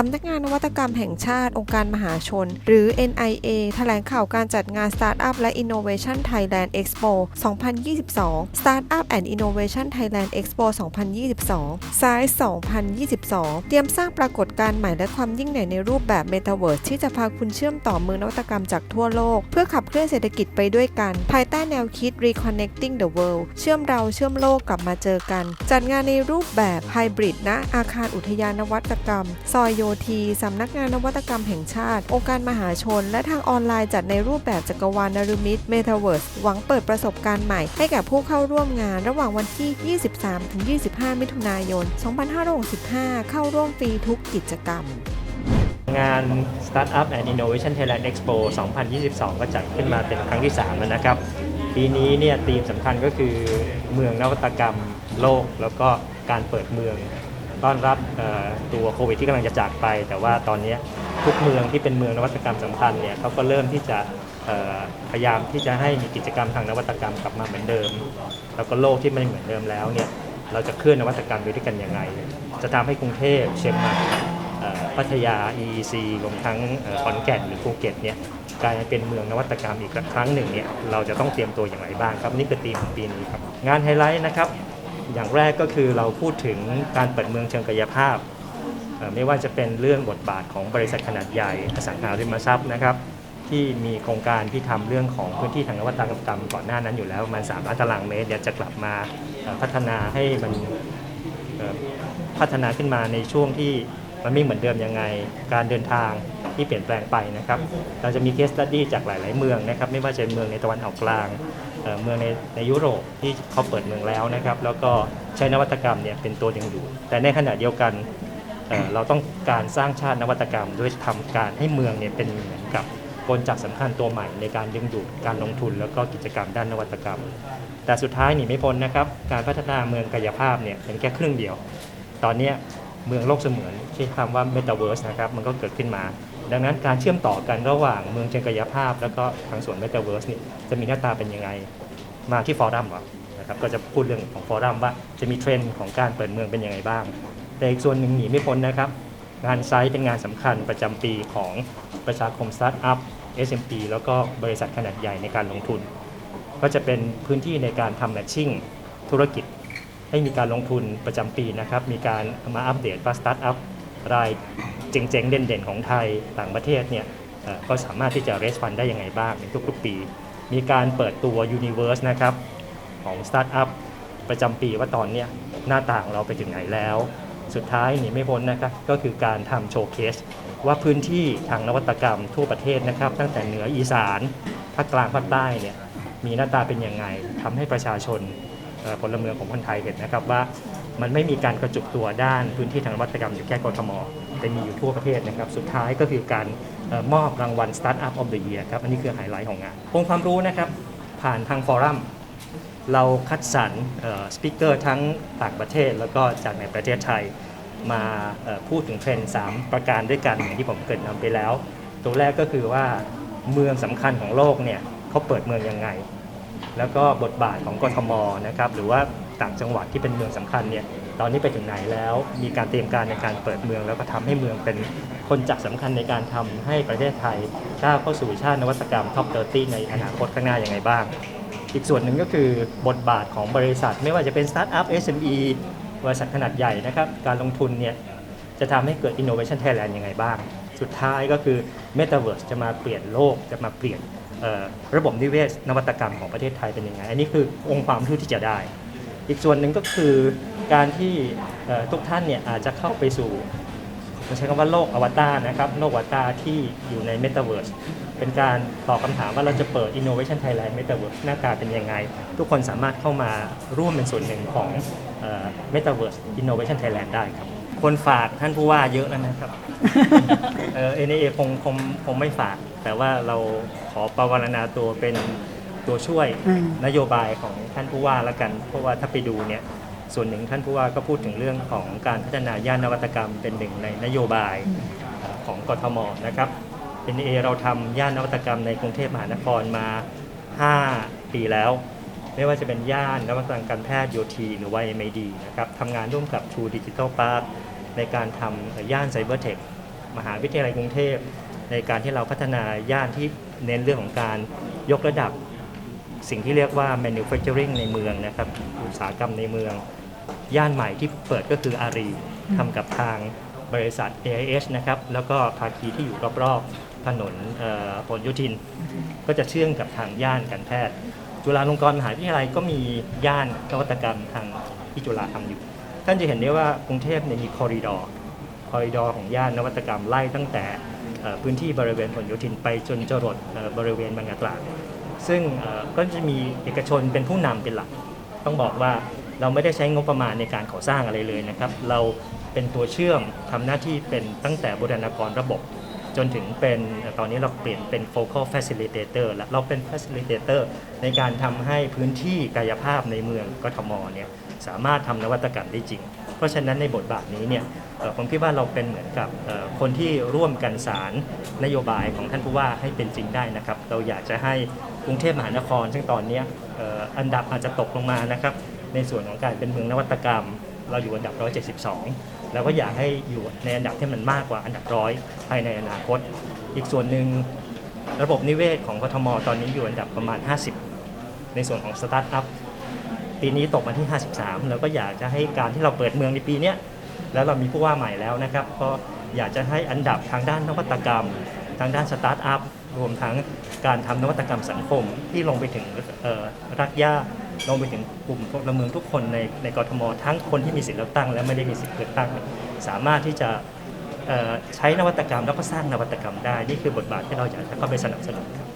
สำนักงานนวัตกรรมแห่งชาติองค์การมหาชน หรือ NIA แถลงข่าวการจัดงาน Startup และ Innovation Thailand Expo 2022 Startup and Innovation Thailand Expo 2022 Size 2022 เตรียมสร้างปรากฏการณ์ใหม่และความยิ่งใหญ่ในรูปแบบ Metaverse ที่จะพาคุณเชื่อมต่อเมืองนวัตกรรมจากทั่วโลก เพื่อขับเคลื่อนเศรษฐกิจไปด้วยกัน ภายใต้แนวคิด Reconnecting the World เชื่อมเราเชื่อมโลกกลับมาเจอกัน จัดงานในรูปแบบไฮบริดณอาคารอุทยานนวัตกรรม ซอยโยธีสำนักงานนวัตกรรมแห่งชาติ องค์การมหาชน และทางออนไลน์จัดในรูปแบบจักรวาลนรมิต Metaverse หวังเปิดประสบการณ์ใหม่ให้แก่ผู้เข้าร่วมงานระหว่างวันที่ 23-25 มิถุนายน 2565 เข้าร่วมฟรีทุกกิจกรรมงาน Startup and Innovation Thailand Expo 2022 ก็จัดขึ้นมาเป็นครั้งที่ 3 แล้วนะครับ ปีนี้เนี่ยธีมสำคัญก็คือเมืองนวัตกรรมโลก แล้วก็การเปิดเมือง ต้อนรับตัวโควิดที่กำลังจะจากไป แต่ว่าตอนนี้ทุกเมืองที่เป็นเมืองนวัตกรรมสำคัญเนี่ยเขาก็เริ่มที่จะพยายามที่จะให้มีกิจกรรมทางนวัตกรรมกลับมาเหมือนเดิม แล้วก็โลกที่ไม่เหมือนเดิมแล้วเนี่ยเราจะเคลื่อนนวัตกรรมไปด้วยกันยังไง จะทำให้กรุงเทพเชียงใหม่พัทยา EEC รวมทั้งขอนแก่นหรือภูเก็ตเนี่ยกลายเป็นเมืองนวัตกรรมอีกครั้งหนึ่งเนี่ยเราจะต้องเตรียมตัวอย่างไรบ้างครับ นี่คือธีมของปีนี้ครับ งานไฮไลท์นะครับ อย่างแรกก็คือเราพูดถึงการเปิดเมืองเชิงกายภาพ ไม่ว่าจะเป็นเรื่องบทบาทของบริษัทขนาดใหญ่อสังหาริมทรัพย์นะครับที่มีโครงการที่ทำเรื่องของพื้นที่ทางนวัตกรรมก่อนหน้านั้นอยู่แล้วประมาณ3ล้านตารางเมตรเนี่ยจะกลับมาพัฒนาให้มันพัฒนาขึ้นมาในช่วงที่มันไม่เหมือนเดิมยังไง การเดินทาง ที่เปลี่ยนแปลงไปนะครับ เราจะมีเคสตัดดี้จากหลาย ๆ เมืองนะครับ ไม่ว่าจะเป็นเมืองในตะวันออกกลางเเมืองในในยุโรปที่เขาเปิดเมืองแล้วนะครับ แล้วก็ใช้นวัตกรรมเนี่ยเป็นตัวดึงดูดแต่ในขณะเดียวกันเเราต้องการสร้างชาตินวัตกรรม ด้วยทำการให้เมืองเนี่ยเป็นเหมือนกับกลจักรสำคัญตัวใหม่ในการดึงดูดการลงทุน แล้วก็กิจกรรมด้านนวัตกรรม แต่สุดท้ายหนีไม่พ้นนะครับ การพัฒนาเมืองกายภาพเนี่ยเป็นแค่ครึ่งเดียว ตอนนี้เมืองโลกเสมือนที่คำว่า Metaverse นะครับมันก็เกิดขึ้นมา ดังนั้นการเชื่อมต่อกันระหว่างเมืองเชิงกายภาพ แล้วก็ทางส่วน Metaverse นี่จะมีหน้าตาเป็นยังไงมาที่ฟอรัมก่อนนะครับก็จะพูดเรื่องของฟอรัมว่าจะมีเทรนด์ของการเปิดเมืองเป็นยังไงบ้าง แต่อีกส่วนหนึ่งหนีไม่พ้นนะครับงานไซต์เป็นงานสำคัญประจำปีของประชาคมสตาร์ทอัพ SMP แล้วก็บริษัทขนาดใหญ่ในการลงทุน ก็จะเป็นพื้นที่ในการทำแมทชิ่งธุรกิจ ให้มีการลงทุนประจำปีนะครับ มีการมาอัปเดตว่าสตาร์ทอัพราย เจ๋งๆ เด่นๆ ของไทยต่างประเทศเนี่ยก็สามารถที่จะ raise fund ได้ยังไงบ้างในทุกๆปี มีการเปิดตัว Universe นะครับของสตาร์ทอัพประจำปีว่าตอนเนี้ยหน้าต่างเราไปถึงไหนแล้ว สุดท้ายหนีไม่พ้นนะครับก็คือการทำโชว์เคสว่าพื้นที่ทางนวัตกรรมทั่วประเทศนะครับ ตั้งแต่เหนืออีสานภาคกลางภาคใต้เนี่ยมีหน้าตาเป็นยังไงทำให้ประชาชนพลเมืองของคนไทยเห็นนะครับว่า มันไม่มีการกระจุกตัวด้านพื้นที่ทางนวัตกรรมอยู่แค่กทม แต่มีอยู่ทั่วประเทศนะครับ สุดท้ายก็คือการออมอบรางวัล Startup of the Year ครับ อันนี้คือไฮไลท์ของงานองค์ความรู้นะครับผ่านทางฟอรัมเราคัดสรรสปิเกอร์ทั้งต่างประเทศ แล้วก็จากในประเทศไทยมาพูดถึงเทรนด์3ประการด้วยกันอย่างที่ผมเกิดนำไปแล้ว ตัวแรกก็คือว่าเมืองสำคัญของโลกเนี่ยเขาเปิดเมืองยังไง แล้วก็บทบาทของกทมนะครับหรือว่า ต่างจังหวัดที่เป็นเมืองสำคัญเนี่ยตอนนี้ไปถึงไหนแล้วมีการเตรียมการในการเปิดเมือง แล้วก็ทำให้เมืองเป็นคนจักรสำคัญในการทำให้ประเทศไทยก้าวเข้าสู่ชาตินวัตกรรมท็อป30ในอนาคตข้างหน้าอยังไงบ้าง อีกส่วนหนึ่งก็คือบทบาทของบริษัท ไม่ว่าจะเป็นสตาร์ทอัพ SME บริษัทขนาดใหญ่นะครับการลงทุนเนี่ยจะทำให้เกิด Innovation Thailand ยังไงบ้าง สุดท้ายก็คือ Metaverse จะมาเปลี่ยนโลกจะมาเปลี่ยนระบบนิเวศนวัตกรรมของประเทศไทยเป็นยังไง อันนี้คือองค์ความรู้ที่จะได้ อีกส่วนหนึ่งก็คือการที่เอ่อทุกท่านเนี่ยอาจจะเข้าไปสู่ผมใช้คำว่าโลกอวตารนะครับโลกอวตารที่อยู่ใน Metaverse เป็นการตอบคำถามว่าเราจะเปิด Innovation Thailand Metaverse หน้าตาเป็นยังไง ทุกคนสามารถเข้ามาร่วมเป็นส่วนหนึ่งของเอ่อ Metaverse Innovation Thailand ได้ครับ คนฝากท่านผู้ว่าเยอะแล้วนะครับ เออ NAA คงคงคงไม่ฝาก แต่ว่าเราขอประวารณาตัวเป็น ตัวช่วยอืม นโยบายของท่านผู้ว่าละกันเพราะว่าถ้าไปดูเนี่ยส่วนหนึ่งท่านผู้ว่าก็พูดถึงเรื่องของการพัฒนาย่านนวัตกรรม เป็นหนึ่งในนโยบายเอ่อของกทมนะครับ NA เราทำย่านนวัตกรรมในกรุงเทพมหานครมา 5 ปีแล้ว ไม่ว่าจะเป็นย่านนวัตกรรมการแพทย์โยทีหรือว่า MID นะครับทำงานร่วมกับ True Digital Park ในการทำย่านไซเบอร์เทคมหาวิทยาลัยกรุงเทพ ในการที่เราพัฒนาย่านที่เน้นเรื่องของการยกระดับ สิ่งที่เรียกว่า manufacturing ในเมืองนะครับอุตสาหกรรมในเมือง ย่านใหม่ที่เปิดก็คืออารีทำกับทางบริษัท AIS นะครับแล้วก็ภาคีที่อยู่รอบๆถนนเอ่อผลโยธิน ก็จะเชื่อมกับทางย่านการแพทย์ จุฬาลงกรณ์มหาวิทยาลัยก็มีย่านนวัตกรรมทางที่จุฬาทำอยู่ ท่านจะเห็นได้ว่ากรุงเทพเนี่ยมีคอริดอร์คอริดอร์ของย่านนวัตกรรมไล่ตั้งแต่เอ่อพื้นที่บริเวณผลโยธินไปจนจรดเอ่อบริเวณบางนาตราด ซึ่งก็จะมีเอกชนเป็นผู้นำเป็นหลัก ต้องบอกว่าเราไม่ได้ใช้งบประมาณในการก่อสร้างอะไรเลยนะครับ เราเป็นตัวเชื่อมทำหน้าที่เป็นตั้งแต่บูรณาการระบบ จนถึงเป็นตอนนี้เราเปลี่ยนเป็น focal facilitator และเราเป็น facilitator ในการทำให้พื้นที่กายภาพในเมืองกทมเนี่ยสามารถทำนวัตกรรมได้จริง เพราะฉะนั้นในบทบาทนี้เนี่ย ผมคิดว่าเราเป็นเหมือนกับคนที่ร่วมกันสารนโยบายของท่านผู้ว่าให้เป็นจริงได้นะครับ เราอยากจะให้กรุงเทพมหานคร ซึ่งตอนนี้อันดับอาจจะตกลงมานะครับ ในส่วนของการเป็นเมืองนวัตกรรม เราอยู่อันดับ 172 แล้วก็อยากให้อยู่ในอันดับที่มันมากกว่าอันดับร้อยภายในอนาคต อีกส่วนหนึ่งระบบนิเวศของกทมตอนนี้อยู่อันดับประมาณ 50 ในส่วนของสตาร์ทอัพปีนี้ตกมาที่ 53 แล้วก็อยากจะให้การที่เราเปิดเมืองในปีนี้ แล้วเรามีผู้ว่าใหม่แล้วนะครับ ก็อยากจะให้อันดับทางด้านนวัตกรรม ทางด้านสตาร์ทอัพรวมทั้งการทำนวัตกรรมสังคมที่ลงไปถึงรักย่าลงไปถึงกลุ่มพลเมืองทุกคนในในกรทมทั้งคนที่มีสิทธิเลือกตั้ง และไม่ได้มีสิทธิเลือกตั้ง สามารถที่จะใช้นวัตกรรมแล้วก็สร้างนวัตกรรมได้ นี่คือบทบาทที่เราอยากจะเข้าไปสนับสนุนครับ